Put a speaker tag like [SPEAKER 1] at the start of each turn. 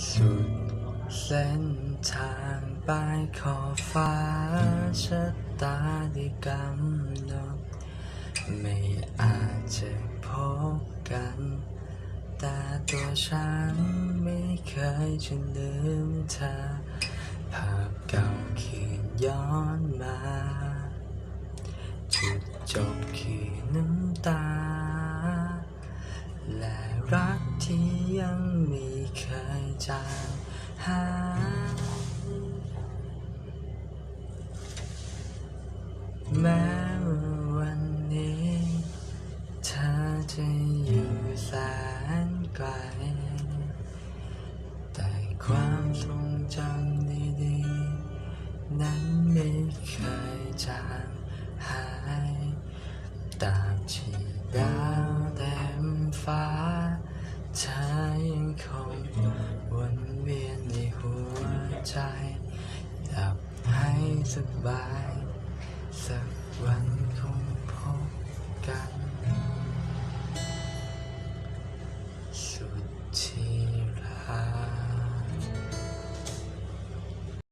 [SPEAKER 1] สุดเส้นทางปลายขอบฟ้าชะตาได้กำหนดไม่อาจจะพบกัน แต่ตัวฉันไม่เคยจะลืมเธอ ภาพเก่าคืนย้อนมา จุดจบคือน้ำตา และรัก ที่ยังไม่เคยจางหายแม้วันนี้เธอจะอยู่แสนไกล แต่ความทรงจำดีๆ นั้นไม่เคยจางหายตามที่ดาว ใจหลับให้สบายสักวัน